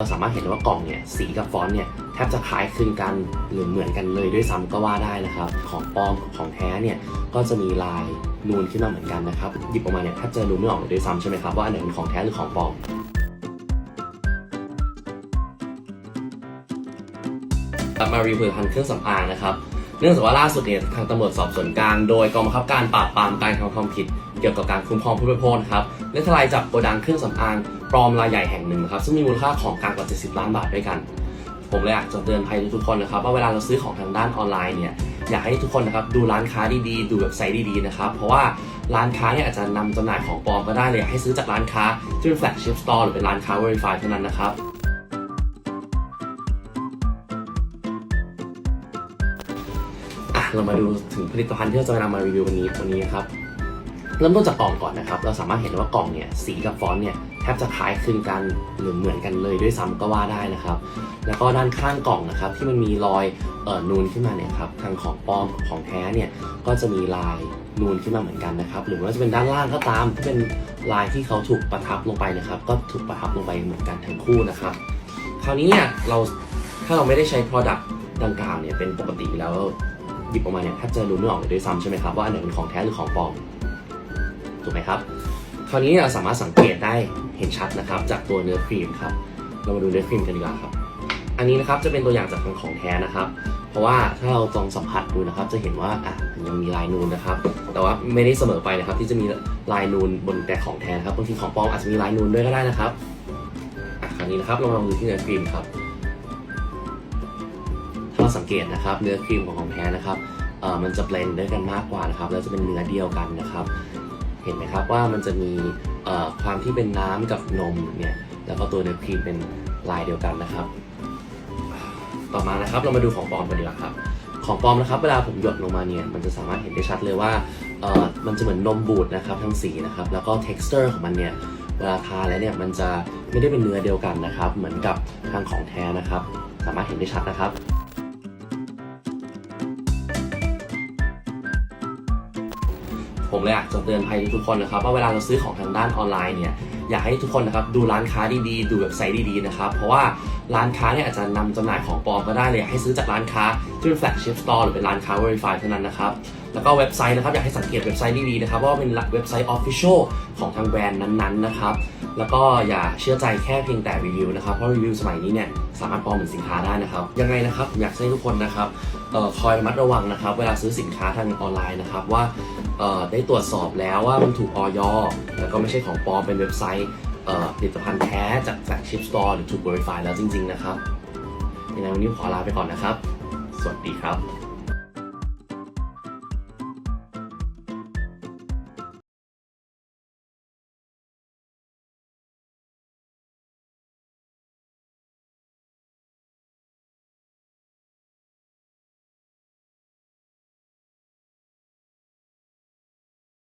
เราสามารถเห็นได้ว่ากล่องเนี่ยสีกับฟอนต์เนี่ยแทบจะคล้ายคลึงกันหรือเหมือนกันเลยด้วยซ้ำก็ว่าได้นะครับ ของปลอมของแท้เนี่ยก็จะมีลายนูนขึ้นมาเหมือนกันนะครับหยิบออกมาเนี่ยแทบจะดูไม่ออกเลยด้วยซ้ำใช่ไหมครับว่าอันไหนเป็นของแท้หรือของปลอมมารีวิวพันเครื่องสำอางนะครับเนื่องจากว่าล่าสุดเนี่ยทางตำรวจสอบสวนกลางโดยกองบังคับการปราบปรามการทำความผิด เกี่ยวกับการคุ้มครองผู้บริโภคนะครับได้ทลายจับโกดังเครื่องสำอางปลอมรายใหญ่แห่งหนึ่งนะครับซึ่งมีมูลค่าของกลางกว่า 70 ล้านบาทด้วยกัน ผมเลยอยากจะเตือนภัยทุกคนนะครับว่าเวลาเราซื้อของทางด้านออนไลน์เนี่ยอยากให้ทุกคนนะครับดูร้านค้าดีๆ ดูเว็บไซต์ดีๆนะครับเพราะว่าร้านค้าเนี่ยอาจจะนำจำหน่ายของปลอมก็ได้เลยให้ซื้อจากร้านค้าที่เป็นแฟลกชิพสตอร์หรือเป็นร้านค้า Verify เท่านั้นนะครับอะเรามาดูถึงผลิตภัณฑ์ที่เราจะนำมารีวิววันนี้วันนี้นะครับ เริ่มต้นจากกล่องก่อนนะครับ เราสามารถเห็นได้ว่ากล่องเนี่ยสีกับฟอนต์เนี่ยแทบจะคล้ายคลึงกันหรือเหมือนกันเลยด้วยซ้ำก็ว่าได้นะครับ แล้วก็ด้านข้างกล่องนะครับที่มันมีรอยเอ่อนูนขึ้นมาเนี่ยครับทางของปลอมของแท้เนี่ยก็จะมีลายนูนขึ้นมาเหมือนกันนะครับ หรือว่าจะเป็นด้านล่างก็ตามที่เป็นลายที่เขาถูกประทับลงไปนะครับ ก็ถูกประทับลงไปเหมือนกันทั้งคู่นะครับ คราวนี้เนี่ยเราถ้าเราไม่ได้ใช้ Product ดังกล่าวเนี่ยเป็นปกติแล้วหยิบออกมาเนี่ยแทบจะรู้ไม่ออกเลยด้วยซ้ำใช่ไหมครับว่าอันไหนเป็นของแท้หรือของปลอม ถูกไหมครับคราวนี้เราสามารถสังเกตได้เห็นชัดนะครับ จากตัวเนื้อครีมครับ เรามาดูเนื้อครีมกันดีกว่าครับ อันนี้นะครับจะเป็นตัวอย่างจากทางของแท้นะครับ เพราะว่าถ้าเราลองสัมผัสดูนะครับ จะเห็นว่าอะมันยังมีลายนูนนะครับ แต่ว่าไม่ได้เสมอไปนะครับ ที่จะมีลายนูนบนแต่ของแท้ครับบางทีของปลอมอาจจะมีลายนูนด้วยก็ได้นะครับอะคราวนี้นะครับเรามาลองดูที่เนื้อครีมครับถ้าเราสังเกตนะครับ เนื้อครีมของของแท้นะครับเอ่อมันจะเบลนด์ด้วยกันมากกว่านะครับแล้วจะเป็นเนื้อเดียวกันนะครับ ห็นไหมครับว่ามันจะมีความที่เป็นน้ำกับนมเนี่ยแล้วก็ตัวเนื้อครีมเป็นลายเดียวกันนะครับ ต่อมานะครับเรามาดูของปลอมกันดีกว่าครับ ของปลอมนะครับเวลาผมหยดลงมาเนี่ยมันจะสามารถเห็นได้ชัดเลยว่ามันจะเหมือนนมบูดนะครับทั้งสีนะครับแล้วก็ texture ของมันเนี่ยเวลาทาแล้วเนี่ยมันจะไม่ได้เป็นเนื้อเดียวกันนะครับ เหมือนกับทางของแท้นะครับ สามารถเห็นได้ชัดนะครับ ผมเลยอยากจะเตือนภัยทุกคนนะครับว่าเวลาเราซื้อของทางด้านออนไลน์เนี่ยอยากให้ทุกคนนะครับดูร้านค้าดีๆ ดูเว็บไซต์ดีๆนะครับเพราะว่าร้านค้าเนี่ยอาจจะนำจำหน่ายของปลอมก็ได้เลยอยากให้ซื้อจากร้านค้าที่เป็นแฟลกชิพสตอร์หรือเป็นร้านค้า Verify เท่านั้นนะครับแล้วก็เว็บไซต์นะครับอยากให้สังเกตเว็บไซต์ดีๆนะครับว่าเป็นเว็บไซต์ Official ของทางแบรนด์นั้นๆนะครับแล้วก็อย่าเชื่อใจแค่เพียงแต่รีวิวนะครับเพราะรีวิวสมัยนี้เนี่ยสามารถปลอมเหมือนสินค้าได้นะครับยังไงนะครับอยากให้ทุกคนนะครับออคอยระมัดระวังนะครับเวลาซื้อสินค้าทางออนไลน์นะครับว่า ได้ตรวจสอบแล้วว่ามันถูกออยแล้วก็ไม่ใช่ของปลอมเป็นเว็บไซต์ผลิตภัณฑ์แท้จากแฟลกชิพสตอร์หรือถูกบริไฟแล้วจริง ๆ นะครับยังไงวันนี้ขอลาไปก่อนนะครับ สวัสดีครับ